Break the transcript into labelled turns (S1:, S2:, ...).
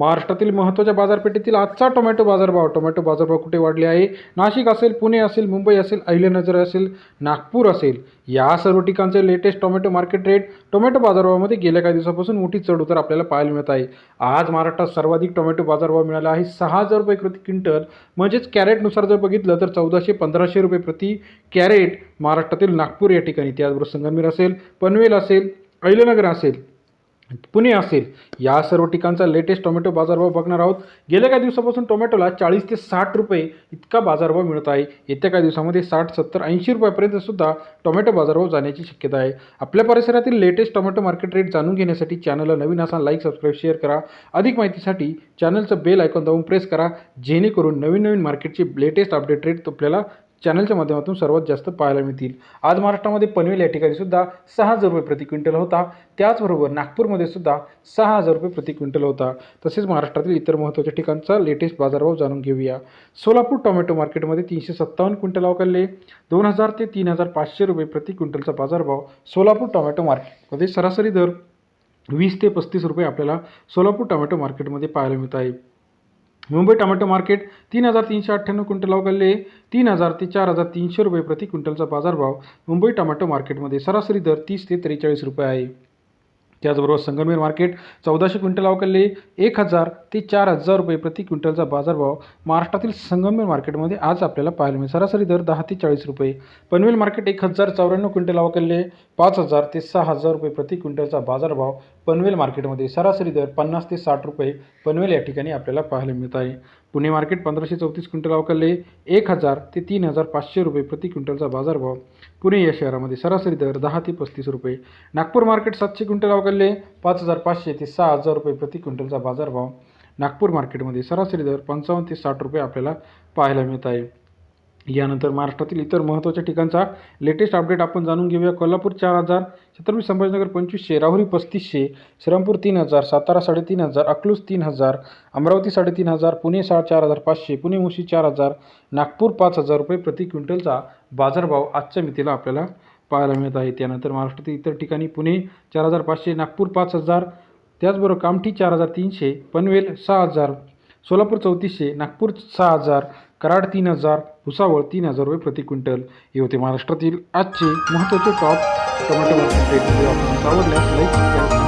S1: महाराष्ट्रातील महत्त्वाच्या बाजारपेठेतील आजचा टोमॅटो बाजारभाव टोमॅटो बाजारभाव कुठे वाढले आहे? नाशिक असेल पुणे असेल मुंबई असेल अहिल्यानगर असेल नागपूर असेल या सर्व ठिकाणचे latest tomato market rate tomato बाजारभावामध्ये गेल्या काही दिवसापासून मोठी चढउतार आपल्याला पाहायला मिळत आहे. आज महाराष्ट्रात सर्वाधिक टोमॅटो बाजारभाव मिळाला आहे सहा हजार रुपये प्रति क्विंटल. म्हणजेच कॅरेटनुसार जर बघितलं तर चौदाशे पंधराशे रुपये प्रति कॅरेट महाराष्ट्रातील नागपूर या ठिकाणी. त्याचबरोबर संगमनेर असेल पनवेल असेल अहिल्यानगर असेल. पुणे असेल. या सर्व ठिकाणचा लेटेस्ट टोमॅटो बाजारभाव बघणार आहोत. गेल्या काही दिवसापासून टोमॅटोला चाळीस ते साठ रुपये इतका बाजारभाव मिळत आहे. येत्या काही दिवसामध्ये साठ सत्तर ऐंशी रुपयापर्यंत सुद्धा टोमॅटो बाजारभाव जाण्याची शक्यता आहे. आपल्या परिसरातील लेटेस्ट टोमॅटो मार्केट रेट जाणून घेण्यासाठी चॅनलला नवीन असा लाईक सबस्क्राईब शेअर करा. अधिक माहितीसाठी चॅनलचं बेल आयकॉन दाबून प्रेस करा. जेणेकरून नवीन नवीन मार्केटची लेटेस्ट अपडेट रेट आपल्याला चॅनलच्या माध्यमातून सर्वात जास्त पाहायला मिळतील. आज महाराष्ट्रामध्ये पनवेल या ठिकाणी सुद्धा सहा हजार रुपये प्रति क्विंटल होता. त्याचबरोबर नागपूरमध्ये सुद्धा सहा हजार रुपये प्रति क्विंटल होता. तसेच महाराष्ट्रातील इतर महत्त्वाच्या ठिकाणचा लेटेस्ट बाजारभाव जाणून घेऊया. सोलापूर टोमॅटो मार्केटमध्ये तीनशे सत्तावन्न क्विंटल अवकालले दोन हजार ते तीन हजार पाचशे रुपये प्रति क्विंटलचा बाजारभाव सोलापूर टोमॅटो मार्केटमध्ये सरासरी दर वीस ते पस्तीस रुपये आपल्याला सोलापूर टोमॅटो मार्केटमध्ये पाहायला मिळत आहे. मुंबई टोमॅटो मार्केट तीन हजार तीनशे अठ्ठ्याण्णव क्विंटल अवघडले तीन हजार ते चार हजार तीनशे रुपये प्रति क्विंटलचा बाजारभाव मुंबई टमाटो मार्केटमध्ये सरासरी दर तीस ते त्रेचाळीस रुपये आहे. त्याचबरोबर संगमनेर मार्केट चौदाशे क्विंटल अवकालले एक हजार ते चार हजार रुपये प्रति क्विंटलचा बाजारभाव महाराष्ट्रातील संगमनेर मार्केटमध्ये आज आपल्याला पाहायला मिळेल. सरासरी दर दहा ते चाळीस रुपये. पनवेल मार्केट एक हजार चौऱ्याण्णव क्विंटल अवकालले पाच हजार ते सहा हजार रुपये प्रति क्विंटलचा बाजारभाव पनवेल मार्केटमध्ये सरासरी दर पन्नास ते साठ रुपये पनवेल या ठिकाणी आपल्याला पाहायला मिळत आहे. पुणे मार्केट पंधराशे चौतीस क्विंटल अवकालले एक हजार ते तीन हजार पाचशे रुपये प्रति क्विंटलचा बाजारभाव पुणे या शहरामध्ये सरासरी दर दहा ते पस्तीस रुपये. नागपूर मार्केट सातशे क्विंटल अवकालले पाच हजार पाचशे ते सहा हजार रुपये प्रति क्विंटलचा बाजारभाव नागपूर मार्केटमध्ये सरासरी दर पंचावन्न ते साठ रुपये आपल्याला पाहायला मिळत आहे. यानंतर महाराष्ट्रातील इतर महत्त्वाच्या ठिकाणचा लेटेस्ट अपडेट आपण जाणून घेऊया. कोल्हापूर चार हजार छत्रपती संभाजीनगर पंचवीसशे राहुरी पस्तीसशे श्रीरामपूर तीन हजार सातारा साडेतीन हजार अकलूज तीन हजार अमरावती साडेतीन हजार पुणे सा चार हजार पाचशे पुणे मुशी चार हजार नागपूर पाच हजार रुपये प्रति क्विंटलचा बाजारभाव आजच्या मितीला आपल्याला पाहायला मिळत आहे. त्यानंतर महाराष्ट्रातील इतर ठिकाणी पुणे चार हजार पाचशे नागपूर पाच हजार त्याचबरोबर कामठी चार हजार तीनशे पनवेल सहा हजार सोलापूर चौतीसशे नागपूर सहा हजार कराड तीन हजार भुसावळ तीन हजार रुपये प्रति क्विंटल. हे होते महाराष्ट्रातील आजचे महत्त्वाचे टॉप टोमॅटो मार्केट आवडल्यास लाईक